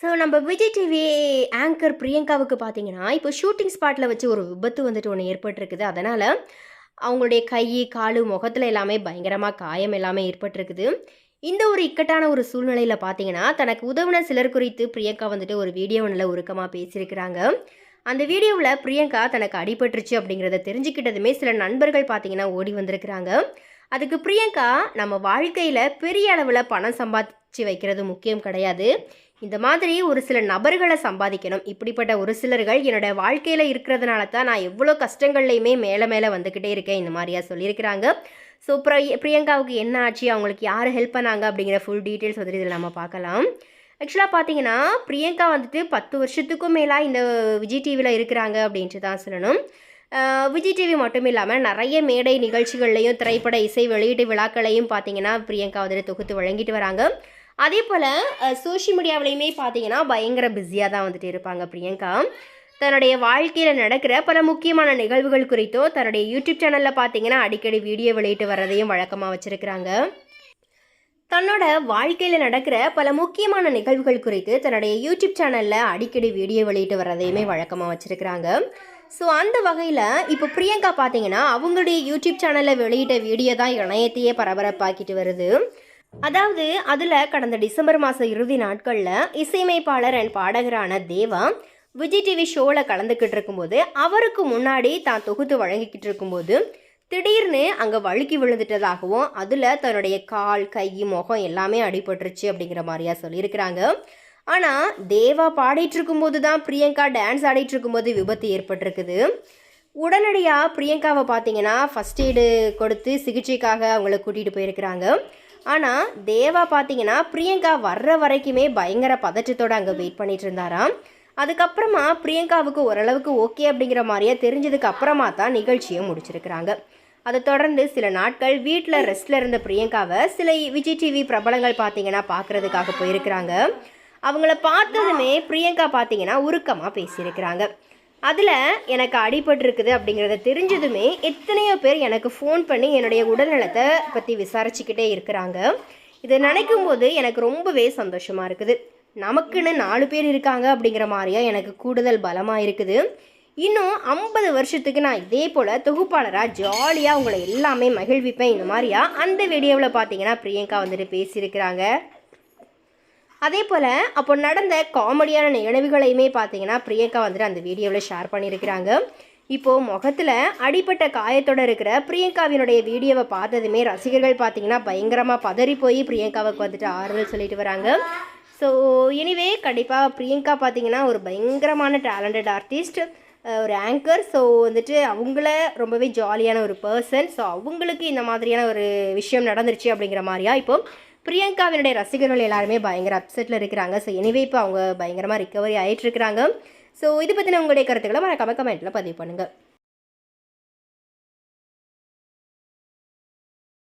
So நம்ம Vijay TV anchor பிரியங்காவுக்கு பார்த்தீங்கன்னா இப்போ ஷூட்டிங் ஸ்பாட்டில் வச்சு ஒரு விபத்து வந்துட்டு ஒன்று ஏற்பட்டிருக்குது. அதனால் அவங்களுடைய கை காலு முகத்தில் எல்லாமே பயங்கரமாக காயம் எல்லாமே ஏற்பட்டிருக்குது. இந்த ஒரு இக்கட்டான ஒரு சூழ்நிலையில் பார்த்தீங்கன்னா தனக்கு உதவின சிலர் குறித்து பிரியங்கா வந்துட்டு ஒரு வீடியோ ஒன்றில் உருக்கமாக பேசியிருக்கிறாங்க. அந்த வீடியோவில் பிரியங்கா தனக்கு அடிபட்டுருச்சு அப்படிங்கிறத தெரிஞ்சுக்கிட்டதுமே சில நண்பர்கள் பார்த்தீங்கன்னா ஓடி வந்திருக்கிறாங்க. அதுக்கு பிரியங்கா நம்ம வாழ்க்கையில் பெரிய அளவில் பணம் சம்பாதிச்சு வைக்கிறது முக்கியம் கிடையாது. இந்த மாதிரி ஒரு சில நபர்களை சம்பாதிக்கணும். இப்படிப்பட்ட ஒரு சிலர்கள் என்னோட வாழ்க்கையில் இருக்கிறதுனால தான் நான் எவ்வளோ கஷ்டங்கள்லையுமே மேலே மேலே வந்துக்கிட்டே இருக்கேன். இந்த மாதிரியா சொல்லியிருக்கிறாங்க. ஸோ பிரியங்காவுக்கு என்ன ஆச்சு? அவங்களுக்கு யார் ஹெல்ப் பண்ணாங்க? அப்படிங்கிற ஃபுல் டீட்டெயில்ஸ் வந்துட்டு இதில் நம்ம பார்க்கலாம். ஆக்சுவலாக பார்த்தீங்கன்னா பிரியங்கா வந்துட்டு பத்து வருஷத்துக்கும் மேலாக இந்த விஜய் டிவியில் இருக்கிறாங்க அப்படின்ட்டு தான் சொல்லணும். விஜய் டிவி மட்டும் இல்லாமல் நிறைய மேடை நிகழ்ச்சிகள்லையும் திரைப்பட இசை வெளியீட்டு விழாக்களையும் பார்த்தீங்கன்னா பிரியங்கா வந்துட்டு தொகுத்து வழங்கிட்டு வராங்க. அதே போல் சோஷியல் மீடியாவிலையுமே பார்த்தீங்கன்னா பயங்கர பிஸியாக தான் வந்துட்டு இருப்பாங்க பிரியங்கா. தன்னுடைய வாழ்க்கையில் நடக்கிற பல முக்கியமான நிகழ்வுகள் குறித்தும் தன்னுடைய யூடியூப் சேனலில் பார்த்தீங்கன்னா அடிக்கடி வீடியோ வெளியிட்டு வர்றதையும் வழக்கமாக வச்சுருக்கிறாங்க. தன்னோட வாழ்க்கையில் நடக்கிற பல முக்கியமான நிகழ்வுகள் குறித்து தன்னுடைய யூடியூப் சேனலில் அடிக்கடி வீடியோ வெளியிட்டு வர்றதையுமே வழக்கமாக வச்சுருக்கிறாங்க. ஸோ அந்த வகையில் இப்போ பிரியங்கா பார்த்தீங்கன்னா அவங்களுடைய யூடியூப் சேனலில் வெளியிட்ட வீடியோ தான் இணையத்தையே பரபரப்பாக்கிட்டு வருது. அதாவது அதில் கடந்த டிசம்பர் மாதம் இறுதி நாட்களில் இசையமைப்பாளர் அண்ட் பாடகரான தேவா விஜய் டிவி ஷோவில் கலந்துக்கிட்டு இருக்கும்போது அவருக்கு முன்னாடி தான் தொகுத்து வழங்கிக்கிட்டு இருக்கும்போது திடீர்னு அங்கே வழுக்கி விழுந்துட்டதாகவும் அதில் தன்னுடைய கால் கை முகம் எல்லாமே அடிபட்டுருச்சு அப்படிங்கிற மாதிரியா சொல்லியிருக்கிறாங்க. ஆனால் தேவா பாடிட்டு இருக்கும்போது தான் பிரியங்கா டான்ஸ் ஆடிட்டு இருக்கும்போது விபத்து ஏற்பட்டிருக்குது. உடனடியாக பிரியங்காவை பார்த்தீங்கன்னா ஃபஸ்ட் எய்டு கொடுத்து சிகிச்சைக்காக அவங்கள கூட்டிகிட்டு போயிருக்கிறாங்க. ஆனால் தேவா பார்த்தீங்கன்னா பிரியங்கா வர்ற வரைக்குமே பயங்கர பதற்றத்தோடு அங்கே வெயிட் பண்ணிட்டு இருந்தாராம் அதுக்கப்புறமா பிரியங்காவுக்கு ஓரளவுக்கு ஓகே அப்படிங்கிற மாதிரியே தெரிஞ்சதுக்கு அப்புறமா தான் நிகழ்ச்சியை முடிச்சிருக்கிறாங்க. அதை தொடர்ந்து சில நாட்கள் வீட்டில் ரெஸ்ட்டில் இருந்த பிரியங்காவை சில விஜய் டிவி பிரபலங்கள் பார்த்தீங்கன்னா பார்க்குறதுக்காக போயிருக்கிறாங்க. அவங்கள பார்த்ததுமே பிரியங்கா பார்த்தீங்கன்னா உருக்கமாக பேசியிருக்கிறாங்க. அதில் எனக்கு அடிபட்டிருக்குது அப்படிங்கிறத தெரிஞ்சதுமே எத்தனையோ பேர் எனக்கு ஃபோன் பண்ணி என்னுடைய உடல்நலத்தை பற்றி விசாரிச்சுக்கிட்டே இருக்கிறாங்க. இதை நினைக்கும் போது எனக்கு ரொம்பவே சந்தோஷமாக இருக்குது. நமக்குன்னு நாலு பேர் இருக்காங்க அப்படிங்கிற மாதிரியா எனக்கு கூடுதல் பலமாக இருக்குது. இன்னும் ஐம்பது வருஷத்துக்கு நான் இதே போல் தொகுப்பாளராக ஜாலியாக உங்களை எல்லாமே மகிழ்விப்பேன் இந்த மாதிரியா அந்த வீடியோவில் பார்த்தீங்கன்னா பிரியங்கா வந்துட்டு பேசியிருக்கிறாங்க. அதே போல் அப்போ நடந்த காமெடியான நிகழ்வுகளையுமே பார்த்தீங்கன்னா பிரியங்கா வந்துட்டு அந்த வீடியோவில் ஷேர் பண்ணியிருக்கிறாங்க. இப்போது முகத்தில் அடிப்பட்ட காயத்தோட இருக்கிற பிரியங்காவினுடைய வீடியோவை பார்த்ததுமே ரசிகர்கள் பார்த்தீங்கன்னா பயங்கரமாக பதறி போய் பிரியங்காவுக்கு வந்துட்டு ஆறுதல் சொல்லிட்டு வராங்க. ஸோ எனிவே கண்டிப்பாக பிரியங்கா பார்த்தீங்கன்னா ஒரு பயங்கரமான டேலண்டட் ஆர்டிஸ்ட் ஒரு ஆங்கர் ஸோ வந்துட்டு அவங்கள ரொம்பவே ஜாலியான ஒரு பர்சன் ஸோ அவங்களுக்கு இந்த மாதிரியான ஒரு விஷயம் நடந்துருச்சு அப்படிங்கிற மாதிரியா இப்போ பிரியங்காவினுடைய ரசிகர்கள் எல்லாருமே பயங்கர அப்செட்டில் இருக்கிறாங்க. ஸோ எனிவே இப்போ அவங்க பயங்கரமாக ரிக்கவரி ஆகிட்டு இருக்கிறாங்க. ஸோ இது பற்றின உங்களுடைய கருத்துக்களை மறக்காம கமெண்ட்டில் பதிவு பண்ணுங்கள்